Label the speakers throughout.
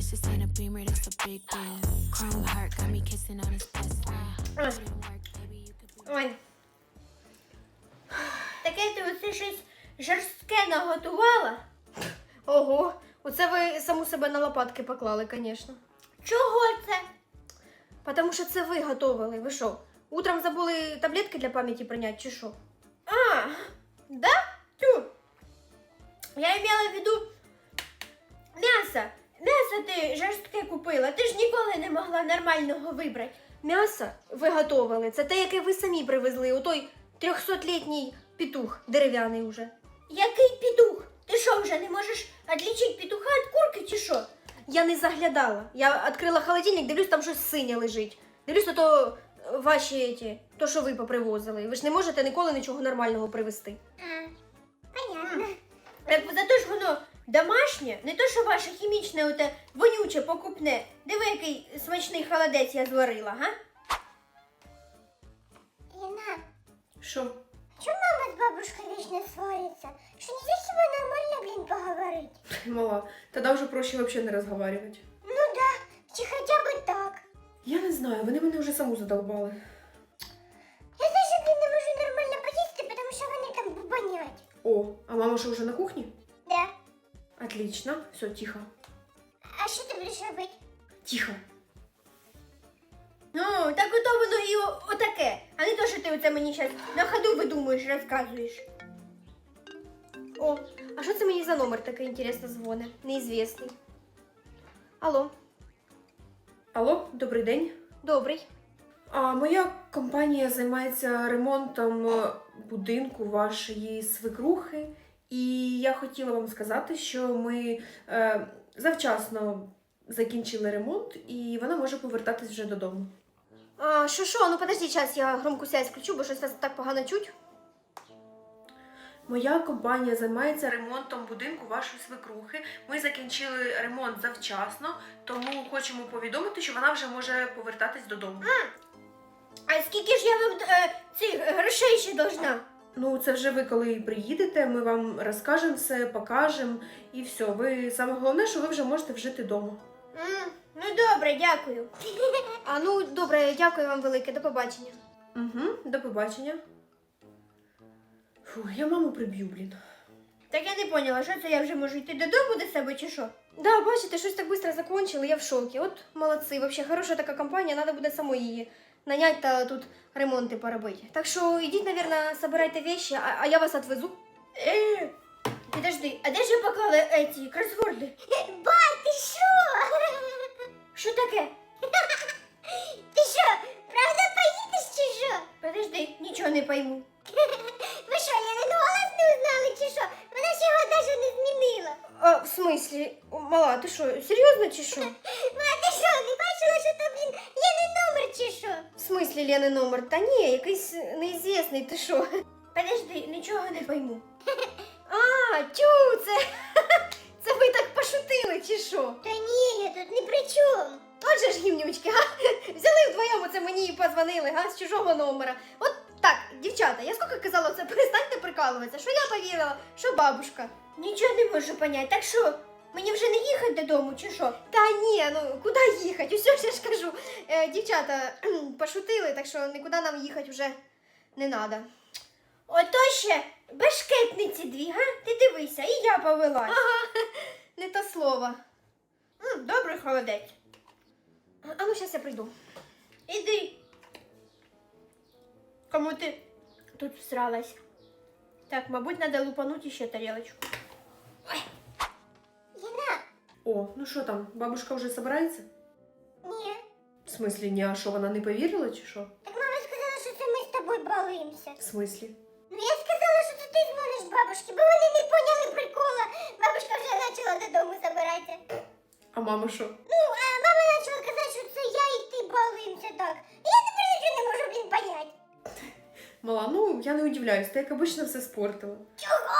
Speaker 1: This ain't a beamer, that's a big deal. Chrome heart got me kissing on his best friend.
Speaker 2: Ой.
Speaker 1: Be.
Speaker 2: Ой. Таке ти оце щось жорстке наготувала? Ого, оце ви саму себе на лопатки поклали, звісно. Чого це? Тому що це ви готовили. Ви що? Утром забули таблетки для пам'яті прийняти, чи що? А, да? Тю. Я имела в виду м'ясо. М'ясо ти жорстке купила. Ти ж ніколи не могла нормального вибрати. М'ясо ви готовили. Це те, яке ви самі привезли. У той трьохсотлітній петух дерев'яний уже. Який петух? Ти що вже не можеш відлічити петуха від курки чи що? Я не заглядала. Я відкрила холодильник, дивлюсь, там щось синє лежить. Дивлюсь, то, то ваші ті, то, що ви попривозили. Ви ж не можете ніколи нічого нормального привезти.
Speaker 3: А, понятно.
Speaker 2: Зато ж воно домашнє, не то, що ваше хімічне, оте вонюче покупне. Диви, який смачний холодець я зварила, га?
Speaker 3: Лена,
Speaker 4: Що?
Speaker 3: чому мама з бабушкою вічно свариться? Що нельзя хіба нормально, блін, поговорити?
Speaker 4: Мала, тоді вже проще взагалі не розговорювати.
Speaker 3: Ну да, чи хоча б так.
Speaker 4: Я не знаю, вони мене вже саму задолбали.
Speaker 3: Я даже, блін, не можу нормально поїсти, тому що вони там бубанять.
Speaker 4: О, а мама що вже на кухні? Отлично. Все, тихо.
Speaker 3: А що ти будеш робити?
Speaker 4: Тихо.
Speaker 2: Ну, так ото воно і о- отаке. А не то, що ти оце мені зараз на ходу видумуєш, розказуєш. О, а що це мені за номер такий інтересно дзвонить? Неізвісний. Алло,
Speaker 4: Алло, добрий день.
Speaker 2: добрий.
Speaker 4: А моя компанія займається ремонтом е, будинку вашої свекрухи. І я хотіла вам сказати, що ми е, завчасно закінчили ремонт, і вона може повертатись вже додому.
Speaker 2: А, що, що? Ну подожди, час я громку связь включу, бо щось вас так погано чуть.
Speaker 4: Моя компанія займається ремонтом будинку вашої свекрухи. Ми закінчили ремонт завчасно, тому хочемо повідомити, що вона вже може повертатись додому.
Speaker 2: А скільки ж я вам е, цих грошей ще должна?
Speaker 4: Ну, це вже ви коли приїдете, ми вам розкажемо все, покажемо і все. Ви саме головне, що ви вже можете вжити вдома.
Speaker 2: М, ну добре, дякую. А ну добре, дякую вам велике, до побачення.
Speaker 4: Угу, до побачення. Фу, я маму приб'ю, блін.
Speaker 2: Так я не поняла, що це я вже можу йти додому до себе чи що? Да, бачите, щось так швидко закончили, я в шокі. От молодці, вообще хороша така компанія, треба буде самой її нанять та тут ремонти поробити. Так що ідіть, наверное, собирайте вещи, а, а я вас отвезу. Е, підожди, а де ж я поклала ці кросворди?
Speaker 3: Ба, ти що?
Speaker 2: Що таке?
Speaker 3: Ти що, правда поїдеш чи що?
Speaker 2: Подожди, нічого не пойму.
Speaker 3: Ви що, Ленин голос не узнали чи що? Вона ж його навіть не змінила.
Speaker 2: А, в смислі? Мала, ти що, серйозно чи що?
Speaker 3: Ну, а ти що, не бачила, що то, блін, Ленин номер чи що?
Speaker 2: В смислі Лени номер? Та ні, якийсь неізвісний, ти що? Подожди, нічого не пойму. А, тю, це, це ви так пошутили, чи що?
Speaker 3: Та ні, я тут ні при чому.
Speaker 2: Отже ж, гімнючки, га? Взяли вдвоєм оце мені і позвонили, га, з чужого номера. От так, дівчата, я скільки казала це, перестаньте прикалуватися, що я повірила, що бабушка. Нічого не можу поняти, так що? Мені вже не їхати додому, чи що? Та ні, ну куди їхати? Усе ж я ж кажу. Е, дівчата пошутили, так що нікуди нам їхати вже не треба. Ото ще бешкетниці дві, га? Ти дивися, і я повелась. Ага, не то слово. М, добрий холодець. А ну, зараз я прийду. Іди. Кому ти тут всралась? Так, мабуть, треба лупанути ще тарілочку.
Speaker 3: Лена,
Speaker 4: О, ну що там, бабушка вже збирається?
Speaker 3: ні.
Speaker 4: В смислі, ні, а що вона не повірила чи що?
Speaker 3: Так мама сказала, що це ми з тобою балуємося.
Speaker 4: В смислі?
Speaker 3: Ну я сказала, що це ти дзвониш бабушці, бо вони не поняли прикола. Бабушка вже почала додому забиратися.
Speaker 4: А мама що?
Speaker 3: Ну, а мама почала казати, що це я і ти балуємося так. І я тепер нічого не можу, блін, понять.
Speaker 4: Мала, ну я не удивляюсь, ти як обично все спортила.
Speaker 3: Чого?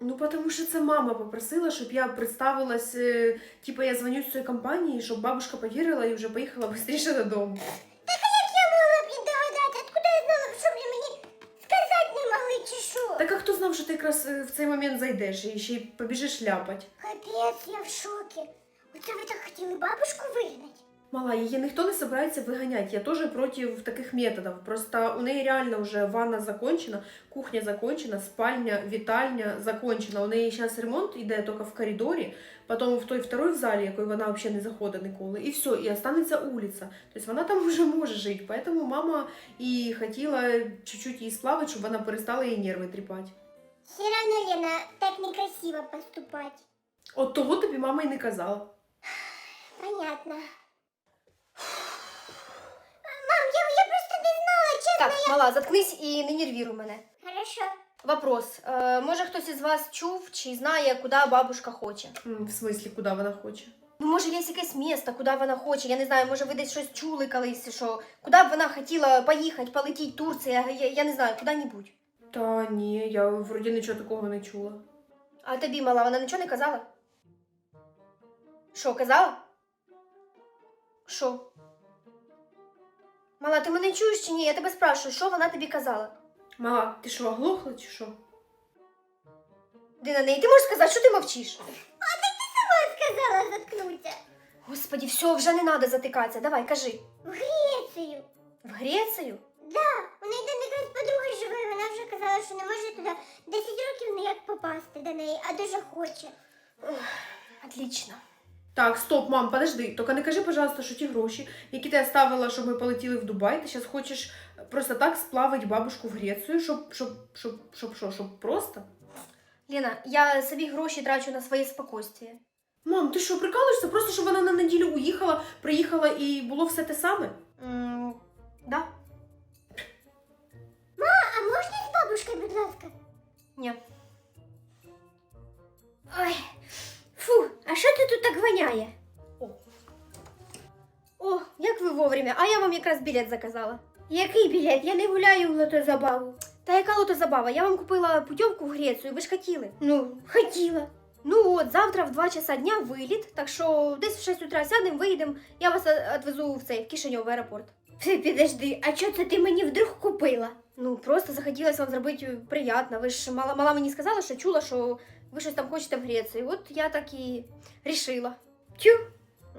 Speaker 4: Ну, тому що це мама попросила, щоб я представилась, е, типу я дзвоню з цієї компанії, щоб бабушка повірила і вже поїхала швидше додому.
Speaker 3: Так а як я могла, блін, догадати? Откуда я знала, що, блін, мені сказати не могли, чи що?
Speaker 4: Так а хто знав, що ти якраз е, в цей момент зайдеш і ще й побіжиш ляпать?
Speaker 3: Капець, я в шокі. Оце ви так хотіли бабушку вигнати?
Speaker 4: Мала, її ніхто не собирається виганяти. Я теж проти таких методів. Просто у неї реально вже ванна закончена, кухня закончена, спальня, вітальня закончена. У неї зараз ремонт йде тільки в коридорі, потім в той второй в залі, якої вона взагалі не заходить ніколи. І все, і останеться вулиця. Тобто вона там вже може жити. Поэтому мама і хотіла чуть-чуть її сплавити, щоб вона перестала її нерви тріпати.
Speaker 3: Все равно, Лена, так некрасиво поступать.
Speaker 4: От того тобі мама і не казала.
Speaker 3: Понятно. Мам, я, я просто не знала, чесно.
Speaker 2: Так, мала, заткнись і не нервіруй мене.
Speaker 3: Хорошо.
Speaker 2: Вопрос. Е, може хтось із вас чув чи знає, куди бабушка хоче?
Speaker 4: М, В смислі, куди вона хоче?
Speaker 2: Ну, може, є якесь місто, куди вона хоче. Я не знаю, може, ви десь щось чули колись, що куди б вона хотіла поїхати, полетіти, Турція, я, я не знаю, куди-небудь.
Speaker 4: Та ні, я вроді нічого такого не чула.
Speaker 2: А тобі, мала, вона нічого не казала? Що, казала? Що? Мала, ти мене чуєш чи ні? Я тебе спрашиваю, що вона тобі казала?
Speaker 4: Мала, ти що, оглохла чи що?
Speaker 2: Ти на неї, ти можеш сказати, що ти мовчиш?
Speaker 3: Сказала заткнуться.
Speaker 2: Господі, все, вже не треба затикатися. Давай, кажи.
Speaker 3: В Грецію.
Speaker 2: В Грецію?
Speaker 3: Да, у неї там якась подруга живе, вона вже казала, що не може туди 10 років ніяк попасти до неї, а дуже хоче.
Speaker 2: Отлично.
Speaker 4: Так, стоп, мам, подожди. Тільки не кажи, пожалуйста, що ті гроші, які ти оставила, щоб ми полетіли в Дубай, ти зараз хочеш просто так сплавити бабушку в Грецію, щоб, щоб, щоб, щоб, що, щоб просто?
Speaker 2: Лена, я собі гроші трачу на своє спокійствие.
Speaker 4: Мам, ти що, прикалуєшся? Просто щоб вона на неділю уїхала, приїхала і було все те саме?
Speaker 2: М, да?
Speaker 3: А можна з бабушкою, будь ласка?
Speaker 2: Ні.
Speaker 3: Ой, а що ти тут так воняє?
Speaker 2: О, як ви вовремя, а я вам якраз білет заказала.
Speaker 3: Який білет? Я не гуляю в лотозабаву.
Speaker 2: Та яка лото забава? Я вам купила путівку в Грецію, ви ж хотіли.
Speaker 3: Ну, хотіла.
Speaker 2: Ну от, завтра в 2 часа дня виліт, так що десь в 6 утра сядемо, виїдемо, я вас е, відвезу в цей в Кишиньов в аеропорт.
Speaker 3: Ти підожди, а чого це ти мені вдруг купила?
Speaker 2: Ну, просто захотілося вам зробити приємно. Ви ж мала, мала мені сказала, що чула, що ви щось там хочете в Грецію. От я так і рішила.
Speaker 3: Тю,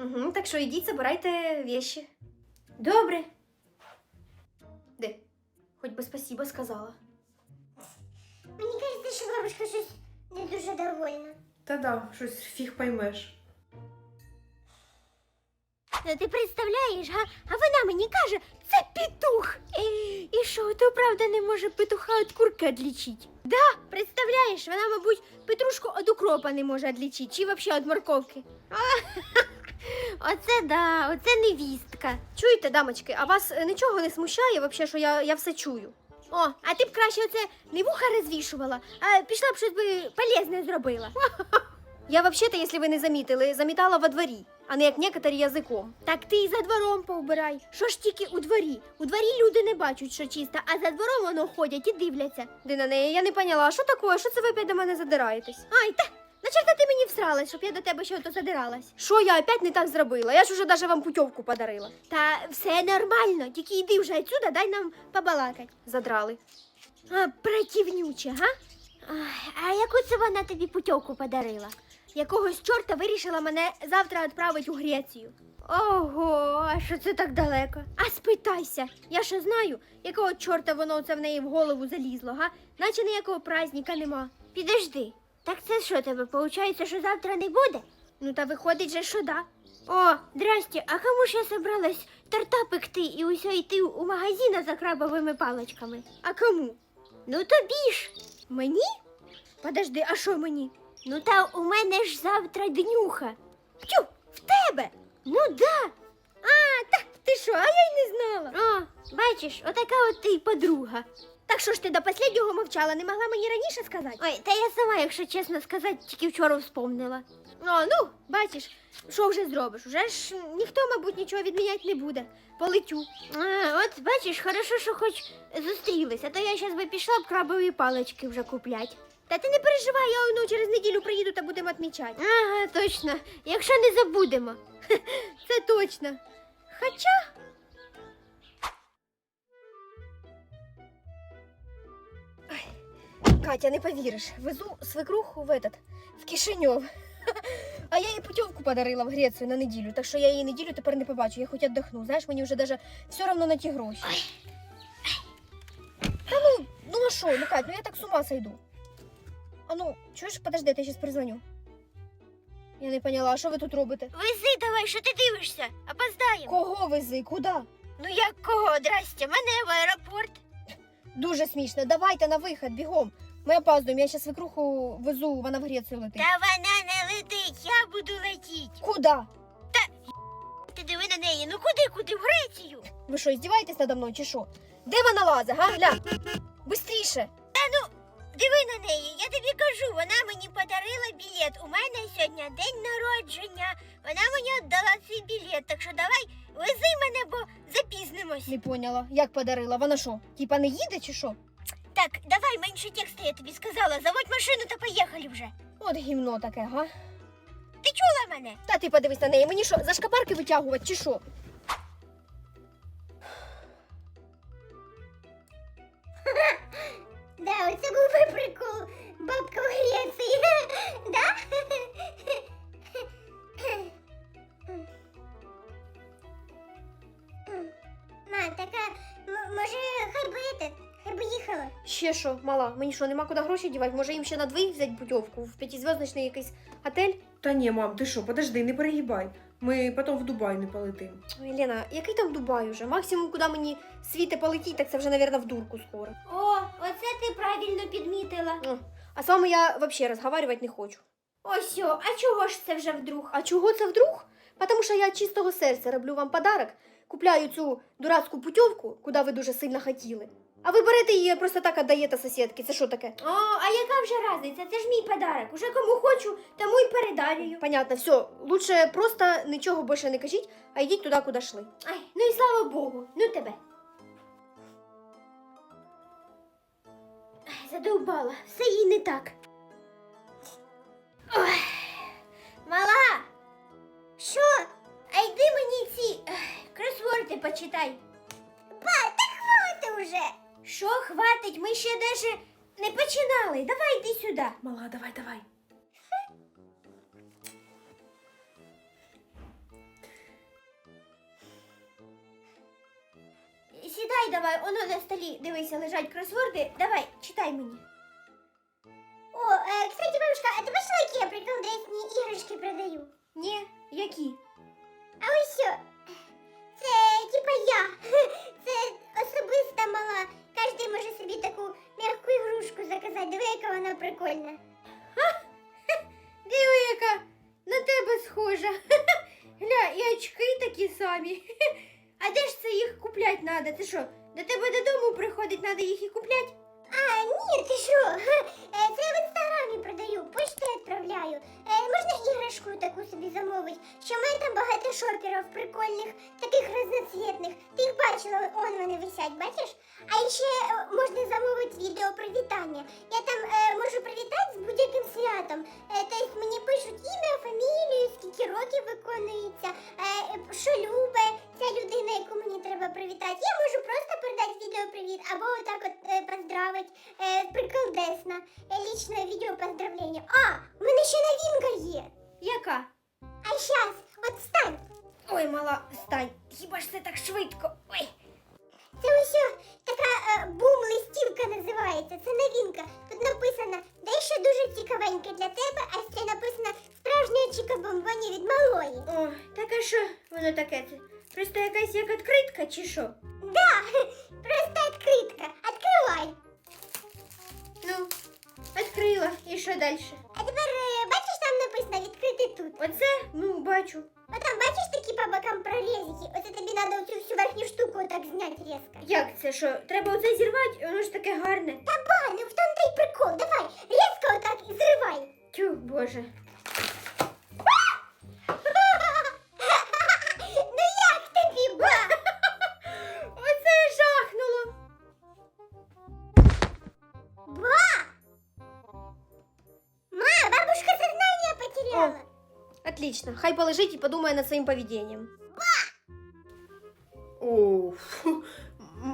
Speaker 2: Угу, так що йдіть, забирайте вещи.
Speaker 3: добре.
Speaker 2: Де? Хоч би спасибо сказала.
Speaker 3: Мені кажеться, що бабушка щось не дуже довольна.
Speaker 4: Та да, щось фіг поймеш.
Speaker 3: Ну ти представляєш, га? А вона мені каже, це петух. І що, то правда не може петуха від курки відлічити?
Speaker 2: Да, представляєш, вона, мабуть, петрушку від укропа не може відлічити, чи взагалі від морковки.
Speaker 3: Оце да, оце невістка.
Speaker 2: Чуєте, дамочки, а вас е, нічого не смущає, вообще, що я, я все чую?
Speaker 3: О, а ти б краще оце не вуха розвішувала, а пішла б щось би полезне зробила.
Speaker 2: Я взагалі-то, якщо ви не замітили, замітала во дворі, а не як некоторі язиком.
Speaker 3: Так ти і за двором поубирай. Що ж тільки у дворі? У дворі люди не бачать, що чисто, а за двором воно ходять і дивляться.
Speaker 2: Де на неї, я не поняла, що таке? Що це ви опять до мене задираєтесь?
Speaker 3: Ай, та на чорта ти мені всралась, щоб я до тебе ще ото задиралась.
Speaker 2: Що я опять не так зробила? Я ж уже даже вам путівку подарила.
Speaker 3: Та все нормально, тільки йди вже отсюда, дай нам побалакать.
Speaker 2: Задрали.
Speaker 3: А, противнюче, га? Ай, а яку це вона тобі путівку подарила?
Speaker 2: Якогось чорта вирішила мене завтра відправити у Грецію.
Speaker 3: Ого, а що це так далеко?
Speaker 2: А спитайся, я що знаю, якого чорта воно це в неї в голову залізло, га? Наче ніякого праздника нема.
Speaker 3: Підожди, так це що тебе, виходить, що завтра не буде?
Speaker 2: Ну та виходить же, що да.
Speaker 3: О, здрасте, а кому ж я собралась торта пекти і усе йти у магазин за крабовими паличками?
Speaker 2: А кому?
Speaker 3: Ну тобі ж.
Speaker 2: Мені? Подожди, а що мені?
Speaker 3: Ну та у мене ж завтра днюха.
Speaker 2: Тю, в тебе!
Speaker 3: Ну да.
Speaker 2: А, так ти що, а я й не знала.
Speaker 3: О, бачиш, отака от ти подруга.
Speaker 2: Так що ж ти до останнього мовчала, не могла мені раніше сказати?
Speaker 3: Ой, та я сама, якщо чесно сказати, тільки вчора вспомнила.
Speaker 2: О, ну, бачиш, що вже зробиш? Уже ж ніхто, мабуть, нічого відміняти не буде. Полетю.
Speaker 3: А, от бачиш, хорошо, що хоч зустрілися, то я зараз би пішла б крабові палички вже куплять.
Speaker 2: Та ти не переживай, я ну, через неділю приїду та будемо відмічати.
Speaker 3: Ага, точно. Якщо не забудемо.
Speaker 2: Це точно. Хоча. Ой, Катя, не повіриш, везу свекруху в этот, в Кишиньов. А я їй путівку подарила в Грецію на неділю, так що я її неділю тепер не побачу. Я хоч віддохну. Знаєш, мені вже даже все одно на ті гроші. Та ну, ну а що, ну Кать, ну я так з ума сойду. А ну, чуєш, подожди, я зараз призвоню. Я не поняла, а що ви тут робите?
Speaker 3: Вези давай, що ти дивишся? Опоздаємо.
Speaker 2: Кого вези? Куди?
Speaker 3: Ну як кого? Здрасте, мене в аеропорт.
Speaker 2: Дуже смішно. Давайте на вихід, бігом. Ми опаздуємо, я зараз свекруху везу, вона в Грецію летить.
Speaker 3: Та вона не летить, я буду летіть.
Speaker 2: Куди?
Speaker 3: Ти диви на неї, ну куди, куди, в Грецію?
Speaker 2: Ви що, здіваєтесь надо мною чи що? Де вона лазить, га? Гля! Бистріше!
Speaker 3: Диви на неї, я тобі кажу, вона мені подарила білет. У мене сьогодні день народження. Вона мені віддала свій білет, так що давай вези мене, бо запізнимось.
Speaker 2: Не поняла, як подарила. Вона що, типа не їде чи що?
Speaker 3: Так, давай менше тексту, я тобі сказала. Заводь машину та поїхали вже.
Speaker 2: От гімно таке, га?
Speaker 3: Ти чула мене?
Speaker 2: Та ти подивись на неї, мені що, за шкапарки витягувати чи що?
Speaker 3: Да, оце був прикол. Бабка в Греції. Да? Ма, така, може, хай би этот, хай би їхала.
Speaker 2: Ще що, мала, мені що, нема куди гроші дівати? Може їм ще на двоїх взяти путівку в п'ятизв'язочний якийсь готель?
Speaker 4: Та ні, мам, ти що, подожди, не перегибай. Ми потім в Дубай не полетим.
Speaker 2: Ой, Лена, який там Дубай уже? Максимум, куди мені світи полетіть, так це вже, навірно, в дурку скоро.
Speaker 3: О, оце ти правильно підмітила.
Speaker 2: О, А з вами я взагалі розговаривати не хочу.
Speaker 3: Ось, о, а чого ж це вже вдруг?
Speaker 2: А чого це вдруг? Потому що я чистого серця роблю вам подарок, купляю цю дурацьку путівку, куди ви дуже сильно хотіли. А ви берете її просто так віддаєте сусідки. Це що таке?
Speaker 3: О, а яка вже разниця? Це ж мій подарок. Уже кому хочу, тому й передарюю.
Speaker 2: Понятно, все. Лучше просто нічого більше не кажіть, а йдіть туди, куди йшли.
Speaker 3: Ай, ну і слава Богу, ну тебе. Ай, Задовбала, все їй не так. Ой, мала, що? А йди мені ці ех, кросворди почитай. Ба, так хвати уже. Що хватить? Ми ще даже не починали. Давай йди сюди.
Speaker 4: Мала, давай, давай.
Speaker 3: Сідай давай, воно на столі, дивися, лежать кросворди. Давай, читай мені. О, е, кстати, бабушка, а ти бачила, які я приколдесні іграшки продаю?
Speaker 2: Ні, які?
Speaker 3: А ось що? Це типа я. Це особиста мала. Кожен може собі таку м'яку ігрушку заказати. Диви, яка вона прикольна.
Speaker 2: Диви, яка на тебе схожа. Гля, і очки такі самі. А де ж це їх куплять треба? Ти що, до тебе додому приходить, треба їх і купляти?
Speaker 3: А, ні, ти що? Е, Це я в інстаграмі продаю, почту відправляю. Е, Можна іграшку таку собі замовити, що в мене там багато шоперів прикольних, таких різноцвітних. Ти їх бачила, он вони висять, бачиш? А ще е, можна замовити відео привітання. Я там можу привітати з будь-яким святом. Е, тобто мені пишуть ім'я, фамілію, скільки років виконується, що любить ця людина, яку мені треба привітати. Я можу просто передати відео привіт або отак от е, поздравити. Е, приколдесно. Е, лічне відео поздравлення. А, у мене ще новинка є.
Speaker 2: Яка?
Speaker 3: А щас, от встань.
Speaker 2: Ой, мала, стань. Хіба ж це так швидко? Ой.
Speaker 3: Це ось о, така е, бум-листівка називається. Це новинка. Тут написано дещо дуже цікавеньке для тебе, а ще написано справжня чіка-бомбоні від малої.
Speaker 2: О, так а що воно таке? Це просто якась як відкритка чи що?
Speaker 3: Да, просто відкритка. Відкривай.
Speaker 2: Ну, відкрила. І що далі?
Speaker 3: А тепер е, бачиш, там написано відкрити тут.
Speaker 2: Оце? Ну, бачу.
Speaker 3: А там бачиш такі по бокам прорізики? Оце тобі треба оцю всю верхню штуку так зняти різко.
Speaker 2: Як це що? Треба оце зірвати, воно ж таке гарне.
Speaker 3: Та ба, ну в тому та й прикол. Давай, різко отак і зривай.
Speaker 2: Тю, боже.
Speaker 3: сознание потеряла.
Speaker 2: Отлично. Хай полежить і подумає над своїм поведінням.
Speaker 4: О, фу. М-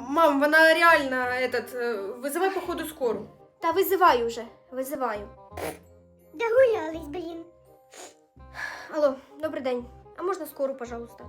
Speaker 4: Мам, вона реально этот, э, вызывай походу скору.
Speaker 2: Та визиваю вже. Визиваю.
Speaker 3: Догулялись, блін.
Speaker 2: добрий день. А можна скору, пожалуйста?